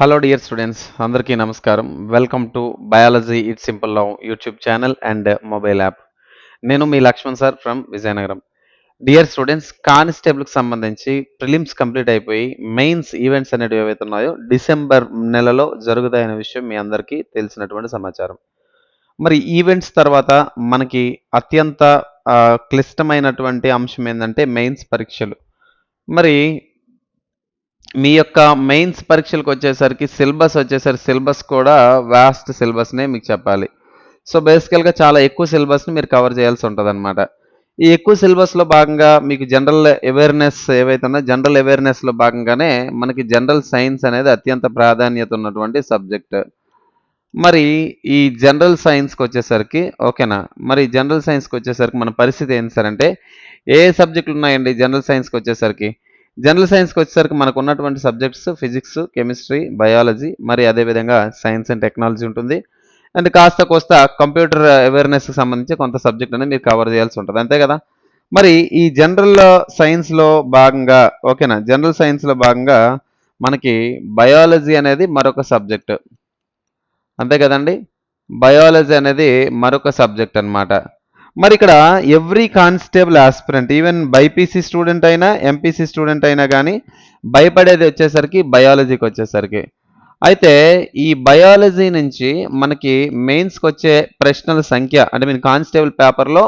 Hello dear students అందరికీ నమస్కారం. Welcome to biology it simple love YouTube channel and mobile app నేను మీ Laxman sir from Vizianagaram. Dear students కానిస్టేబుల్కి సంబంధించి prelims complete అయిపోయి mains events అనేటివి ఏవైతే ఉన్నాయో డిసెంబర్ నెలలో జరుగుతాయనే విషయం మీ అందరికీ తెలిసినటువంటి సమాచారం. మరి ఈవెంట్స్ తర్వాత మనకి అత్యంత క్లిష్టమైనటువంటి అంశం ఏంటంటే మెయిన్స్ పరీక్షలు. మరి మీ యొక్క మెయిన్స్ పరీక్షలకు వచ్చేసరికి సిలబస్ వచ్చేసరికి సిలబస్ కూడా వాస్ట్ సిలబస్నే మీకు చెప్పాలి. సో బేసికల్గా చాలా ఎక్కువ సిలబస్ని మీరు కవర్ చేయాల్సి ఉంటుంది అనమాట ఈ ఎక్కువ సిలబస్లో భాగంగా మీకు జనరల్ అవేర్నెస్ ఏవైతే ఉన్నాయో జనరల్ అవేర్నెస్లో భాగంగానే మనకి జనరల్ సైన్స్ అనేది అత్యంత ప్రాధాన్యత ఉన్నటువంటి సబ్జెక్ట్ మరి ఈ జనరల్ సైన్స్కి వచ్చేసరికి ఓకేనా మరి జనరల్ సైన్స్కి వచ్చేసరికి మన పరిస్థితి ఏంటి సార్ అంటే ఏ సబ్జెక్టులు ఉన్నాయండి జనరల్ సైన్స్కి వచ్చేసరికి? జనరల్ సైన్స్కి వచ్చేసరికి మనకు ఉన్నటువంటి సబ్జెక్ట్స్ ఫిజిక్స్ కెమిస్ట్రీ బయాలజీ మరి అదేవిధంగా సైన్స్ అండ్ టెక్నాలజీ ఉంటుంది. అండ్ కాస్త కోస్త కంప్యూటర్ అవేర్నెస్కి సంబంధించి కొంత సబ్జెక్ట్ అనేది మీరు కవర్ చేయాల్సి ఉంటుంది. అంతే కదా? మరి ఈ జనరల్ సైన్స్లో భాగంగా ఓకేనా? జనరల్ సైన్స్లో భాగంగా మనకి బయాలజీ అనేది మరొక సబ్జెక్ట్. అంతే కదండి? బయాలజీ అనేది మరొక సబ్జెక్ట్ అన్నమాట. మరి ఇక్కడ every constable aspirant even BiPC student అయినా ఎంపీసీ స్టూడెంట్ అయినా కానీ భయపడేది వచ్చేసరికి బయాలజీకి వచ్చేసరికి. అయితే ఈ బయాలజీ నుంచి మనకి మెయిన్స్కి వచ్చే ప్రశ్నల సంఖ్య అంటే మీన్ కానిస్టేబుల్ పేపర్లో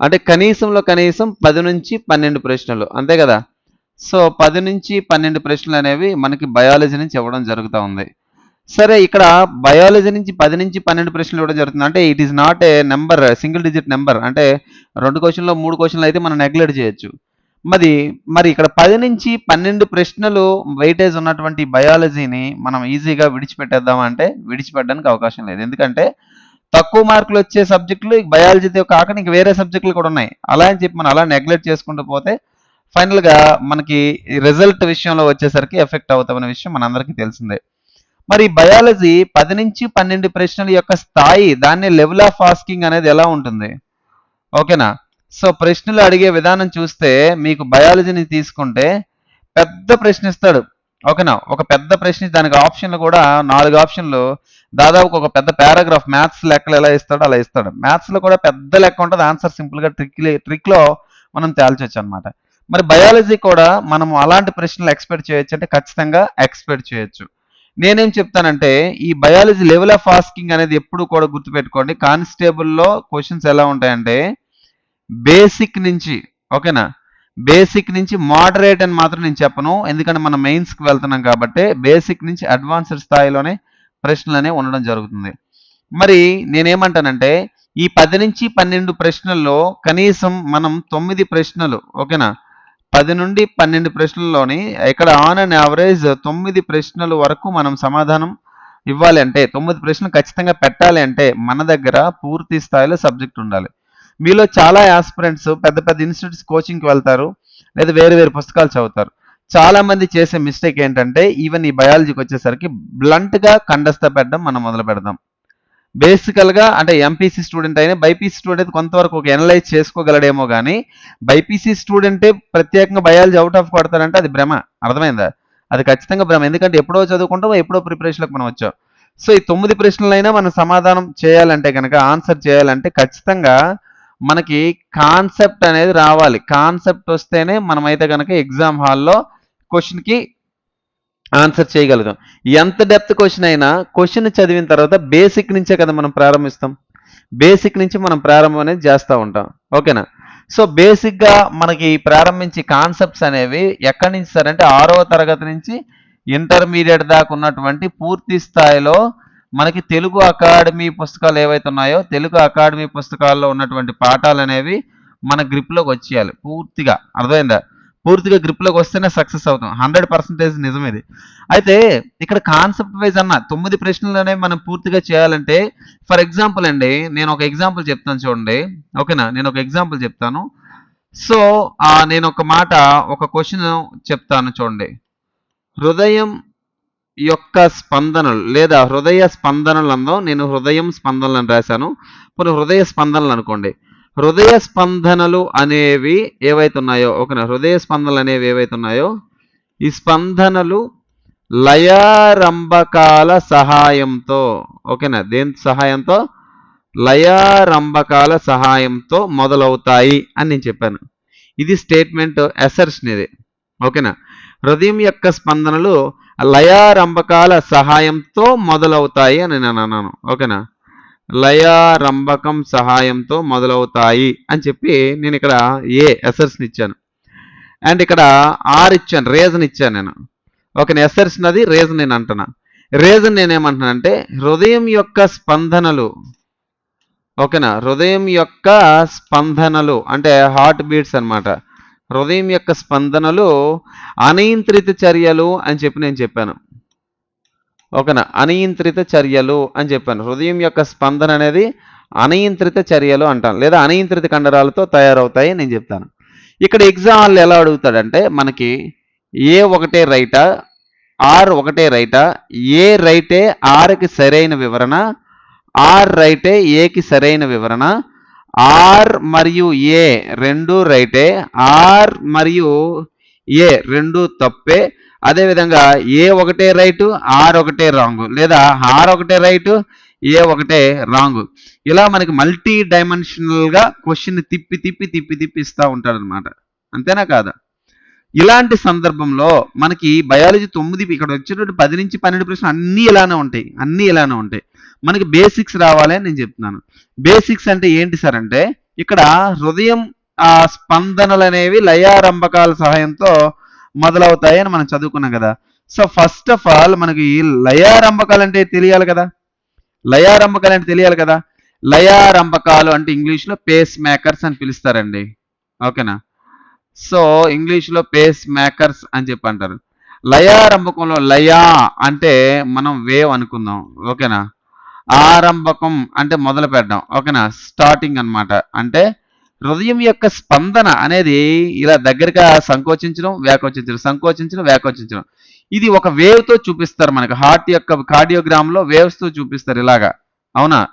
అంటే కనీసంలో కనీసం పది నుంచి పన్నెండు ప్రశ్నలు అంతే కదా? సో పది నుంచి పన్నెండు ప్రశ్నలు అనేవి మనకి బయాలజీ నుంచి ఇవ్వడం జరుగుతూ ఉంది. సరే ఇక్కడ బయాలజీ నుంచి పది నుంచి పన్నెండు ప్రశ్నలు ఇవ్వడం జరుగుతుంది అంటే it is not a number single digit number అంటే రెండు క్వశ్చన్లో మూడు క్వశ్చన్లు అయితే మనం నెగ్లెక్ట్ చేయొచ్చు. మరి మరి ఇక్కడ పది నుంచి పన్నెండు ప్రశ్నలు వెయిటేజ్ ఉన్నటువంటి బయాలజీని మనం ఈజీగా విడిచిపెట్టేద్దాం అంటే విడిచిపెట్టడానికి అవకాశం లేదు. ఎందుకంటే తక్కువ మార్కులు వచ్చే సబ్జెక్టులు బయాలజీతో కాకుండా ఇంక వేరే సబ్జెక్టులు కూడా ఉన్నాయి. అలా అని చెప్పి మనం అలా నెగ్లెక్ట్ చేసుకుంటూ పోతే ఫైనల్గా మనకి రిజల్ట్ విషయంలో వచ్చేసరికి ఎఫెక్ట్ అవుతామనే విషయం మనందరికీ తెలిసిందే. మరి బయాలజీ పది నుంచి పన్నెండు ప్రశ్నల యొక్క స్థాయి దాన్ని లెవెల్ ఆఫ్ ఆస్కింగ్ అనేది ఎలా ఉంటుంది? ఓకేనా? సో ప్రశ్నలు అడిగే విధానం చూస్తే మీకు బయాలజీని తీసుకుంటే పెద్ద ప్రశ్న ఇస్తాడు. ఓకేనా? ఒక పెద్ద ప్రశ్న దానికి ఆప్షన్లు కూడా నాలుగు ఆప్షన్లు. దాదాపు ఒక పెద్ద పారాగ్రాఫ్ మ్యాథ్స్ లెక్కలు ఎలా ఇస్తాడో అలా ఇస్తాడు. మ్యాథ్స్లో కూడా పెద్ద లెక్క ఉంటుంది. ఆన్సర్ సింపుల్గా ట్రిక్ ట్రిక్లో మనం తేల్చొచ్చు అనమాట మరి బయాలజీ కూడా మనం అలాంటి ప్రశ్నలు ఎక్స్పెక్ట్ చేయొచ్చు అంటే ఖచ్చితంగా ఎక్స్పెక్ట్ చేయొచ్చు. నేనేం చెప్తానంటే ఈ బయాలజీ లెవెల్ ఆఫ్ ఆస్కింగ్ అనేది ఎప్పుడు కూడా గుర్తుపెట్టుకోండి. కానిస్టేబుల్లో క్వశ్చన్స్ ఎలా ఉంటాయంటే బేసిక్ నుంచి ఓకేనా బేసిక్ నుంచి మోడరేట్ అని మాత్రం నేను చెప్పను. ఎందుకంటే మనం మెయిన్స్కి వెళ్తున్నాం కాబట్టి బేసిక్ నుంచి అడ్వాన్స్డ్ స్థాయిలోనే ప్రశ్నలు అనేవి ఉండడం జరుగుతుంది. మరి నేనేమంటానంటే ఈ పది నుంచి పన్నెండు ప్రశ్నల్లో కనీసం మనం తొమ్మిది ప్రశ్నలు ఓకేనా పది నుండి పన్నెండు ప్రశ్నల్లోని ఇక్కడ ఆన్ అండ్ యావరేజ్ తొమ్మిది ప్రశ్నలు వరకు మనం సమాధానం ఇవ్వాలి అంటే తొమ్మిది ప్రశ్నలు ఖచ్చితంగా పెట్టాలి అంటే మన దగ్గర పూర్తి స్థాయిలో సబ్జెక్ట్ ఉండాలి. మీలో చాలా యాస్పిరెంట్స్ పెద్ద పెద్ద ఇన్స్టిట్యూట్స్ కోచింగ్కి వెళ్తారు లేదా వేరు వేరు పుస్తకాలు చదువుతారు. చాలా మంది చేసే మిస్టేక్ ఏంటంటే ఈవెన్ ఈ బయాలజీకి వచ్చేసరికి బ్లంట్గా కండస్థ పెట్టడం మనం మొదలు పెడదాం. బేసికల్గా అంటే ఎంపీసీ స్టూడెంట్ అయినా బైపీసీ స్టూడెంట్ కొంతవరకు ఒక ఎనలైజ్ చేసుకోగలడేమో కానీ బైపీసీ స్టూడెంటే ప్రత్యేకంగా బయాలజీ అవుట్ ఆఫ్ కొడతారంటే అది భ్రమ. అర్థమైందా? అది ఖచ్చితంగా భ్రమ. ఎందుకంటే ఎప్పుడో చదువుకుంటాం ఎప్పుడో ప్రిపరేషన్లకు మనం వచ్చాం. సో ఈ తొమ్మిది ప్రశ్నలైనా మనం సమాధానం చేయాలంటే కనుక ఆన్సర్ చేయాలంటే ఖచ్చితంగా మనకి కాన్సెప్ట్ అనేది రావాలి. కాన్సెప్ట్ వస్తేనే మనమైతే కనుక ఎగ్జామ్ హాల్లో క్వశ్చన్కి ఆన్సర్ చేయగలుగుతాం. ఎంత డెప్త్ క్వశ్చన్ అయినా క్వశ్చన్ చదివిన తర్వాత బేసిక్ నుంచే కదా మనం ప్రారంభిస్తాం. బేసిక్ నుంచి మనం ప్రారంభం అనేది చేస్తూ ఉంటాం. ఓకేనా? సో బేసిక్గా మనకి ప్రారంభించి కాన్సెప్ట్స్ అనేవి ఎక్కడి నుంచి సార్? అంటే ఆరవ తరగతి నుంచి ఇంటర్మీడియట్ దాకా ఉన్నటువంటి పూర్తి స్థాయిలో మనకి తెలుగు అకాడమీ పుస్తకాలు ఏవైతే ఉన్నాయో తెలుగు అకాడమీ పుస్తకాల్లో ఉన్నటువంటి పాఠాలు అనేవి మన గ్రిప్లోకి వచ్చేయాలి పూర్తిగా. అర్థమైందా? పూర్తిగా గ్రిప్లోకి వస్తేనే సక్సెస్ అవుతాం. హండ్రెడ్ పర్సెంటేజ్ నిజమేది అయితే ఇక్కడ కాన్సెప్ట్ వైజ్ అన్న తొమ్మిది ప్రశ్నలు మనం పూర్తిగా చేయాలంటే ఫర్ ఎగ్జాంపుల్ అండి నేను ఒక ఎగ్జాంపుల్ చెప్తాను చూడండి. ఓకేనా నేను ఒక ఎగ్జాంపుల్ చెప్తాను. సో నేను ఒక మాట ఒక క్వశ్చన్ చెప్తాను చూడండి. హృదయం యొక్క స్పందనలు లేదా హృదయ స్పందనలందో నేను హృదయం స్పందనలు అని రాశాను. ఇప్పుడు హృదయ స్పందనలు అనుకోండి. హృదయ స్పందనలు అనేవి ఏవైతున్నాయో ఓకేనా హృదయ స్పందనలు అనేవి ఏవైతున్నాయో? ఈ స్పందనలు లయారంభకాల సహాయంతో ఓకేనా దేని సహాయంతో? లయారంభకాల సహాయంతో మొదలవుతాయి అని నేను చెప్పాను. ఇది స్టేట్మెంట్ అసర్షన్ ఇది ఓకేనా హృదయం యొక్క స్పందనలు లయారంభకాల సహాయంతో మొదలవుతాయి అని నేను అన్నాను. ఓకేనా లయారంభకం సహాయంతో మొదలవుతాయి అని చెప్పి నేను ఇక్కడ ఏ ఎసర్స్ని ఇచ్చాను. అండ్ ఇక్కడ ఆర్ ఇచ్చాను రీజన్ ఇచ్చాను నేను. ఓకేనా ఎసర్షన్ అది రీజన్ నేను అంటున్నా. రీజన్ నేనేమంటున్నానంటే హృదయం యొక్క స్పందనలు ఓకేనా? హృదయం యొక్క స్పందనలు అంటే హార్ట్ బీట్స్ అన్నమాట. హృదయం యొక్క స్పందనలు అనియంత్రిత చర్యలు అని చెప్పి నేను చెప్పాను. ఓకేనా? అనియంత్రిత చర్యలు అని చెప్పాను. హృదయం యొక్క స్పందన అనేది అనియంత్రిత చర్యలు అంటాను లేదా అనియంత్రిత కండరాలతో తయారవుతాయి నేను చెప్తాను. ఇక్కడ ఎగ్జామ్లు ఎలా అడుగుతాడంటే మనకి ఏ ఒకటే రైటా ఆర్ ఒకటే రైటా ఏ రైటే ఆర్కి సరైన వివరణ ఆర్ రైటే ఏకి సరైన వివరణ ఆర్ మరియు ఏ రెండు రైటే ఆర్ మరియు ఏ రెండు తప్పే అదేవిధంగా ఏ ఒకటే రైటు ఆర్ ఒకటే రాంగ్ లేదా ఆర్ ఒకటే రైటు ఏ ఒకటే రాంగ్. ఇలా మనకి మల్టీ డైమెన్షనల్గా క్వశ్చన్ తిప్పి తిప్పి తిప్పి తిప్పి ఇస్తూ ఉంటాడు అంతేనా కాదా? ఇలాంటి సందర్భంలో మనకి బయాలజీ తొమ్మిది ఇక్కడ వచ్చేటప్పుడు పది నుంచి పన్నెండు ప్రశ్నలు అన్నీ ఇలానే ఉంటాయి. అన్నీ ఇలానే ఉంటాయి. మనకి బేసిక్స్ రావాలి అని నేను చెప్తున్నాను. బేసిక్స్ అంటే ఏంటి సార్ అంటే ఇక్కడ హృదయం ఆ స్పందనలు అనేవి లయారంభకాల సహాయంతో మొదలవుతాయి అని మనం చదువుకున్నాం కదా. సో ఫస్ట్ ఆఫ్ ఆల్ మనకి ఈ లయారంభకాలు అంటే తెలియాలి కదా. లయారంభకాలు అంటే తెలియాలి కదా. లయారంభకాలు అంటే ఇంగ్లీష్లో పేస్ మేకర్స్ అని పిలుస్తారండి. ఓకేనా? సో ఇంగ్లీష్లో పేస్ మేకర్స్ అని చెప్పి అంటారు లయారంభకంలో లయా అంటే మనం వేవ్ అనుకుందాం. ఓకేనా? ఆరంభకం అంటే మొదలు పెట్టడం ఓకేనా? స్టార్టింగ్ అన్నమాట. అంటే హృదయం యొక్క స్పందన అనేది ఇలా దగ్గరగా సంకోచించడం వ్యాకోచించడం సంకోచించడం వ్యాకోచించడం. ఇది ఒక వేవ్తో చూపిస్తారు మనకి. హార్ట్ యొక్క కార్డియోగ్రామ్లో వేవ్స్తో చూపిస్తారు ఇలాగా. అవునా?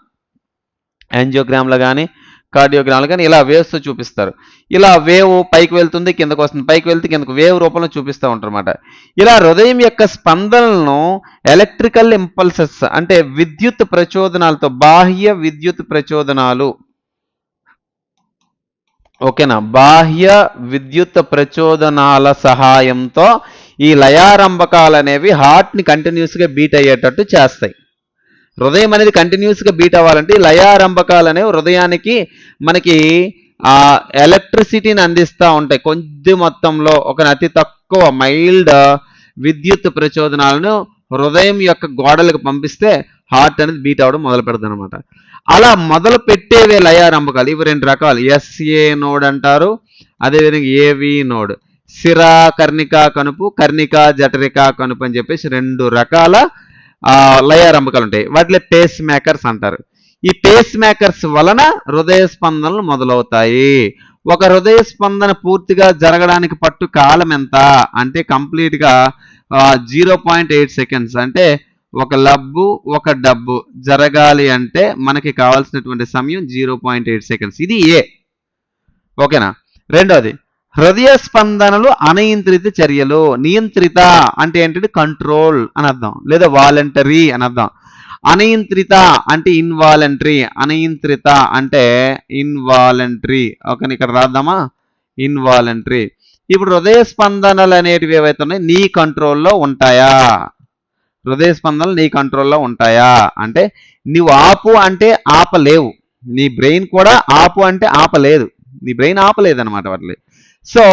యాంజియోగ్రామ్లో కానీ కార్డియోగ్రామ్లో కానీ ఇలా వేవ్స్తో చూపిస్తారు. ఇలా వేవ్ పైకి వెళ్తుంది కిందకు వస్తుంది. పైకి వెళ్తే కిందకు వేవ్ రూపంలో చూపిస్తూ ఉంటారు ఇలా హృదయం యొక్క స్పందనలను ఎలక్ట్రికల్ ఇంపల్సెస్ అంటే విద్యుత్ ప్రచోదనాలతో బాహ్య విద్యుత్ ప్రచోదనాలు ఓకేనా? బాహ్య విద్యుత్ ప్రచోదనాల సహాయంతో ఈ లయారంభకాలు అనేవి హార్ట్ని కంటిన్యూస్గా బీట్ అయ్యేటట్టు చేస్తాయి. హృదయం అనేది కంటిన్యూస్గా బీట్ అవ్వాలంటే ఈ లయారంభకాలు అనేవి హృదయానికి మనకి ఆ ఎలక్ట్రిసిటీని అందిస్తూ ఉంటాయి. కొద్ది మొత్తంలో ఒక అతి తక్కువ మైల్డ్ విద్యుత్ ప్రచోదనాలను హృదయం యొక్క గోడలకు పంపిస్తే హార్ట్ అనేది బీట్ అవ్వడం మొదలు పెడుతుంది అనమాట అలా మొదలు పెట్టేవే లయారంభకాలు ఇవి రెండు రకాలు. ఎస్ఏ నోడ్ అంటారు. అదేవిధంగా ఏవి నోడ్. సిరా కర్ణిక కనుపు కర్ణిక జఠరిక కనుపు అని చెప్పేసి రెండు రకాల లయ లయారంభకాలు ఉంటాయి. వాటిలో పేస్ మేకర్స్ అంటారు. ఈ పేస్ మేకర్స్ వలన హృదయ స్పందనలు మొదలవుతాయి. ఒక హృదయ స్పందన పూర్తిగా జరగడానికి పట్టు కాలం ఎంత? అంటే కంప్లీట్గా జీరో పాయింట్ ఎయిట్ సెకండ్స్. అంటే ఒక లబ్బు ఒక డబ్బు జరగాలి అంటే మనకి కావాల్సినటువంటి సమయం జీరో పాయింట్ ఎయిట్ సెకండ్స్. ఇది ఏ? ఓకేనా? రెండోది హృదయ స్పందనలు అనియంత్రిత చర్యలు. నియంత్రిత అంటే ఏంటంటే కంట్రోల్ అని అర్థం. లేదా వాలంటరీ అని అర్థం. అనియంత్రిత అంటే ఇన్వాలంటరీ. అనియంత్రిత అంటే ఇన్వాలంటరీ. ఓకే ఇక్కడ రాద్దామా? ఇన్వాలంటరీ. ఇప్పుడు హృదయ స్పందనలు అనేటివి ఏవైతే ఉన్నాయి నీ కంట్రోల్లో ఉంటాయా? హృదయ స్పందనలు నీ కంట్రోల్లో ఉంటాయా? అంటే నువ్వు ఆపు అంటే ఆపలేవు. నీ బ్రెయిన్ కూడా ఆపు అంటే ఆపలేదు. నీ బ్రెయిన్ ఆపలేదనమాట వాటి వాటిని. సో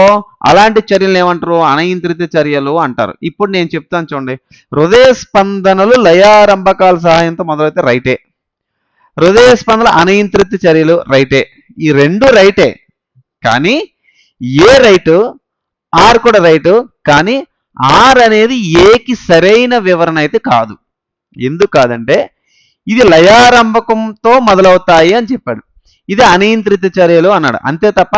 అలాంటి చర్యలు ఏమంటారు? అనియంత్రిత చర్యలు అంటారు. ఇప్పుడు నేను చెప్తాను చూడండి. హృదయ స్పందనలు లయారంభకాల సహాయంతో మొదలైతే రైటే. హృదయ స్పందన అనియంత్రిత చర్యలు రైటే. ఈ రెండు రైటే. కానీ ఏ రైటు? ఆర్ కూడా రైటు కానీ ఆర్ అనేది ఏకి సరైన వివరణ అయితే కాదు. ఎందుకు కాదంటే ఇది లయారంభకంతో మొదలవుతాయి అని చెప్పాడు. ఇది అనియంత్రిత చర్యలు అన్నాడు. అంతే తప్ప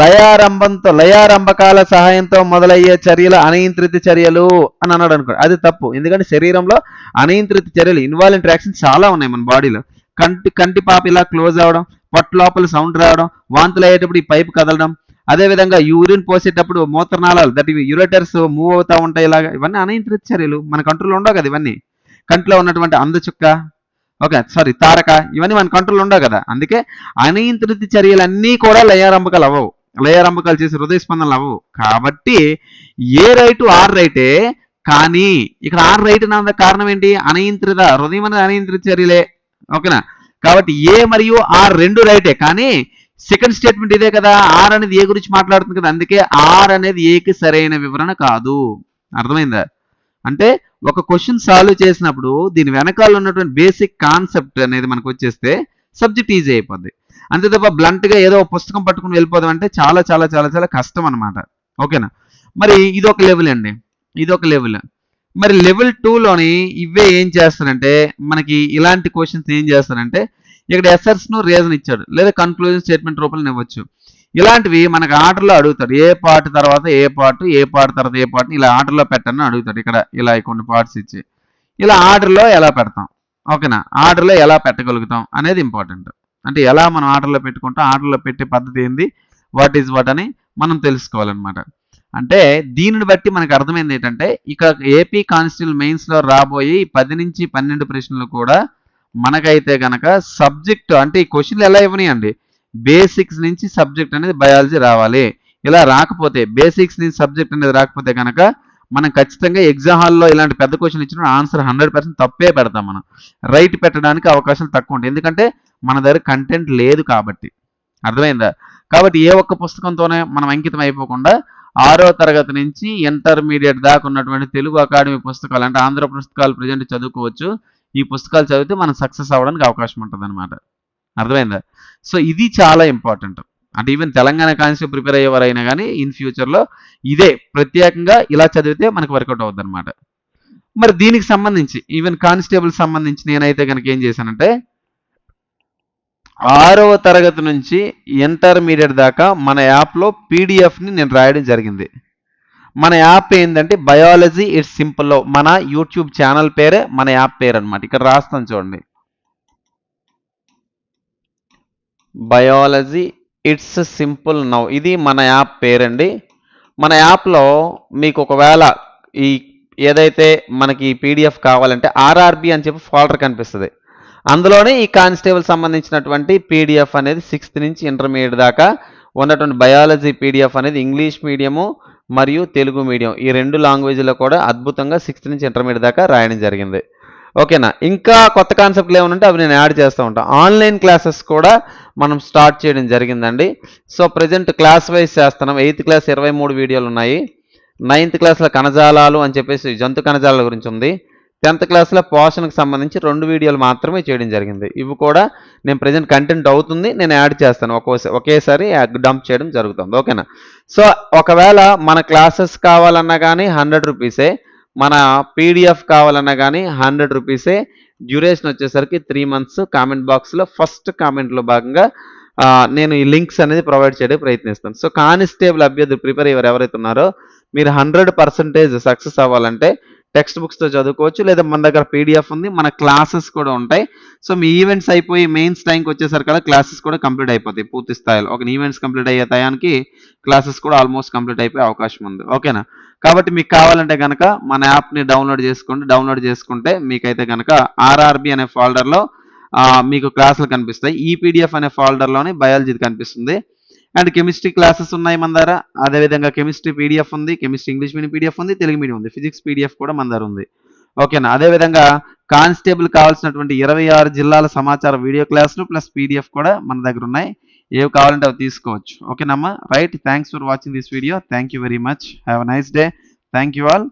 లయారంభంతో లయారంభకాల సహాయంతో మొదలయ్యే చర్యలు అనియంత్రిత చర్యలు అని అన్నాడు అనుకో అది తప్పు. ఎందుకంటే శరీరంలో అనియంత్రిత చర్యలు ఇన్వాల్వ్ యాక్షన్ చాలా ఉన్నాయి మన బాడీలో. కంటి కంటి పాప ఇలా క్లోజ్ అవడం పొట్ట లోపల సౌండ్ రావడం వాంతులు అయ్యేటప్పుడు ఈ పైపు కదలడం అదేవిధంగా యూరిన్ పోసేటప్పుడు మూత్రనాళాలు దట్ ఇవి యురేటర్స్ మూవ్ అవుతా ఉంటాయి ఇలాగా. ఇవన్నీ అనియంత్రిత చర్యలు మన కంట్రోల్ ఉండవు కదా ఇవన్నీ. కంట్లో ఉన్నటువంటి అందచుక్క ఓకే సారీ తారక ఇవన్నీ మన కంట్రోల్ ఉండవు కదా. అందుకే అనియంత్రిత చర్యలన్నీ కూడా లయారంభకాలు అవ్వవు. లయారంభకాలు చేసి హృదయ స్పందనలు అవ్వవు. కాబట్టి ఏ రైటు ఆర్ రైటే కానీ ఇక్కడ ఆర్ రైట్ అన్న కారణం ఏంటి? అనియంత్రిత హృదయం అనేది అనియంత్రిత చర్యలే. ఓకేనా? కాబట్టి ఏ మరియు ఆర్ రెండు రైటే. కానీ సెకండ్ స్టేట్మెంట్ ఇదే కదా ఆర్ అనేది ఏ గురించి మాట్లాడుతుంది కదా అందుకే ఆర్ అనేది ఏకి సరైన వివరణ కాదు. అర్థమైందా? అంటే ఒక క్వశ్చన్ సాల్వ్ చేసినప్పుడు దీని వెనకాల ఉన్నటువంటి బేసిక్ కాన్సెప్ట్ అనేది మనకు వచ్చేస్తే సబ్జెక్ట్ ఈజీ అయిపోద్ది. అంతే తప్ప బ్లంట్గా ఏదో ఒక పుస్తకం పట్టుకుని వెళ్ళిపోదాం అంటే చాలా చాలా చాలా చాలా కష్టం అన్నమాట. ఓకేనా? మరి ఇది ఒక లెవెల్ అండి. ఇది ఒక లెవెల్. మరి లెవెల్లోని ఇవే ఏం చేస్తారంటే మనకి ఇలాంటి క్వశ్చన్స్ ఏం చేస్తారంటే ఇక్కడ ఎస్ఆర్స్ను రీజన్ ఇచ్చాడు. లేదా కన్క్లూజన్ స్టేట్మెంట్ రూపంలో ఇవ్వచ్చు. ఇలాంటివి మనకు ఆర్డర్లో అడుగుతాడు. ఏ పార్ట్ తర్వాత ఏ పార్ట్ ఏ పార్ట్ తర్వాత ఏ పార్ట్ ఇలా ఆర్డర్లో పెట్టని అడుగుతాడు. ఇక్కడ ఇలా కొన్ని పార్ట్స్ ఇచ్చి. ఇలా ఆర్డర్లో ఎలా పెడతాం? ఓకేనా? ఆర్డర్లో ఎలా పెట్టగలుగుతాం అనేది ఇంపార్టెంట్ అంటే ఎలా మనం ఆర్డర్లో పెట్టుకుంటాం? ఆర్డర్లో పెట్టే పద్ధతి ఏంది? వాట్ ఈజ్ వాట్ అని మనం తెలుసుకోవాలన్నమాట. అంటే దీనిని బట్టి మనకు అర్థమైంది ఏంటంటే ఇక ఏపీ కానిస్టేబుల్ మెయిన్స్లో రాబోయే ఈ పది నుంచి పన్నెండు ప్రశ్నలు కూడా మనకైతే కనుక సబ్జెక్ట్ అంటే ఈ క్వశ్చన్లు ఎలా ఇవ్వనియండి? బేసిక్స్ నుంచి సబ్జెక్ట్ అనేది బయాలజీ రావాలి. ఇలా రాకపోతే బేసిక్స్ నుంచి సబ్జెక్ట్ అనేది రాకపోతే కనుక మనం ఖచ్చితంగా ఎగ్జామ్ హాల్లో ఇలాంటి పెద్ద క్వశ్చన్ ఇచ్చిన ఆన్సర్ హండ్రెడ్ పర్సెంట్ తప్పే పెడతాం మనం. రైట్ పెట్టడానికి అవకాశాలు తక్కువ ఉంటాయి. ఎందుకంటే మన దగ్గర కంటెంట్ లేదు కాబట్టి. అర్థమైందా? కాబట్టి ఏ ఒక్క పుస్తకంతోనే మనం అంకితం అయిపోకుండా ఆరో తరగతి నుంచి ఇంటర్మీడియట్ దాకా ఉన్నటువంటి తెలుగు అకాడమీ పుస్తకాలు అంటే ఆంధ్ర పుస్తకాలు ప్రజెంట్ చదువుకోవచ్చు. ఈ పుస్తకాలు చదివితే మనం సక్సెస్ అవ్వడానికి అవకాశం ఉంటుంది అనమాట అర్థమైందా? సో ఇది చాలా ఇంపార్టెంట్. అంటే ఈవెన్ తెలంగాణ కాన్స్టేబుల్ ప్రిపేర్ అయ్యేవారైనా కానీ ఇన్ ఫ్యూచర్లో ఇదే ప్రత్యేకంగా ఇలా చదివితే మనకు వర్కౌట్ అవుతుంది అనమాట మరి దీనికి సంబంధించి ఈవెన్ కానిస్టేబుల్ సంబంధించి నేనైతే కనుక ఏం చేశానంటే ఆరవ తరగతి నుంచి ఇంటర్మీడియట్ దాకా మన యాప్లో పీడిఎఫ్ని నేను రాయడం జరిగింది. మన యాప్ ఏంటంటే బయాలజీ ఇట్స్ సింపుల్లో మన యూట్యూబ్ ఛానల్ పేరే మన యాప్ పేరు అనమాట ఇక్కడ రాస్తాను చూడండి. Biology it's simple now. ఇది మన యాప్ పేరండి. మన యాప్లో మీకు ఒకవేళ ఈ ఏదైతే మనకి పీడిఎఫ్ కావాలంటే ఆర్ఆర్బి అని చెప్పి ఫోల్డర్ కనిపిస్తుంది. అందులోనే ఈ కానిస్టేబుల్ సంబంధించినటువంటి పీడిఎఫ్ అనేది సిక్స్త్ నుంచి ఇంటర్మీడియట్ దాకా ఉన్నటువంటి బయాలజీ పీడిఎఫ్ అనేది ఇంగ్లీష్ మీడియము మరియు తెలుగు మీడియం ఈ రెండు లాంగ్వేజ్లో కూడా అద్భుతంగా సిక్స్త్ నుంచి ఇంటర్మీడియట్ దాకా రాయడం జరిగింది. ఓకేనా? ఇంకా కొత్త కాన్సెప్ట్లు ఏమైనా అవి నేను యాడ్ చేస్తూ ఉంటాను ఆన్లైన్ క్లాసెస్ కూడా మనం స్టార్ట్ చేయడం జరిగిందండి. సో ప్రజెంట్ క్లాస్ వైజ్ చేస్తున్నాం. ఎయిత్ క్లాస్ ఇరవై మూడు వీడియోలు ఉన్నాయి. నైన్త్ క్లాస్లో కణజాలాలు అని చెప్పేసి జంతు కణజాలాల గురించి ఉంది. టెన్త్ క్లాస్లో పోషణకు సంబంధించి రెండు వీడియోలు మాత్రమే చేయడం జరిగింది. ఇవి కూడా నేను ప్రజెంట్ కంటెంట్ అవుతుంది నేను యాడ్ చేస్తాను. ఒక్కోసారి ఒకేసారి డంప్ చేయడం జరుగుతుంది. ఓకేనా? సో ఒకవేళ మన క్లాసెస్ కావాలన్నా కానీ హండ్రెడ్ రూపీసే మన పీడిఎఫ్ కావాలన్నా కానీ హండ్రెడ్ రూపీసే డ్యూరేషన్ వచ్చేసరికి త్రీ మంత్స్ కామెంట్ బాక్స్లో ఫస్ట్ కామెంట్లో భాగంగా నేను ఈ లింక్స్ అనేది ప్రొవైడ్ చేయడానికి ప్రయత్నిస్తాను. సో కానిస్టేబుల్ అభ్యర్థి ప్రిపేర్ ఎవరు ఎవరైతే ఉన్నారో మీరు హండ్రెడ్ పర్సెంటేజ్ సక్సెస్ అవ్వాలంటే టెక్స్ట్ బుక్స్తో చదువుకోవచ్చు లేదా మన దగ్గర పీడిఎఫ్ ఉంది మన క్లాసెస్ కూడా ఉంటాయి. సో మీ ఈవెంట్స్ అయిపోయి మెయిన్స్ టైంకి వచ్చేసరికి క్లాసెస్ కూడా కంప్లీట్ అయిపోతాయి పూర్తి స్థాయిలో. ఒక ఈవెంట్స్ కంప్లీట్ అయ్యే టయానికి క్లాసెస్ కూడా ఆల్మోస్ట్ కంప్లీట్ అయిపోయే అవకాశం ఉంది. ఓకేనా? కాబట్టి మీకు కావాలంటే కనుక మన యాప్ని డౌన్లోడ్ చేసుకోండి. డౌన్లోడ్ చేసుకుంటే మీకైతే కనుక ఆర్ఆర్బి అనే ఫోల్డర్లో మీకు క్లాసులు కనిపిస్తాయి. ఈ పీడిఎఫ్ అనే ఫోల్డర్లోనే బయాలజీ కనిపిస్తుంది. అండ్ కెమిస్ట్రీ క్లాసెస్ ఉన్నాయి మన దగ్గర. అదేవిధంగా కెమిస్ట్రీ పీడిఎఫ్ ఉంది కెమిస్ట్రీ ఇంగ్లీష్ మీడియం పీడిఎఫ్ ఉంది తెలుగు మీడియం ఉంది. ఫిజిక్స్ పీడిఎఫ్ కూడా మన దగ్గర ఉంది. ఓకేనా? అదేవిధంగా కానిస్టేబుల్ కావాల్సినటువంటి ఇరవై ఆరు జిల్లాల సమాచార వీడియో క్లాసులు ప్లస్ పీడిఎఫ్ కూడా మన దగ్గర ఉన్నాయి. ఏవి కావాలంటే అవి తీసుకోవచ్చు. ఓకేనమ్మా? Right. Thanks for watching this video. Thank you very much. Have a nice day. Thank you all.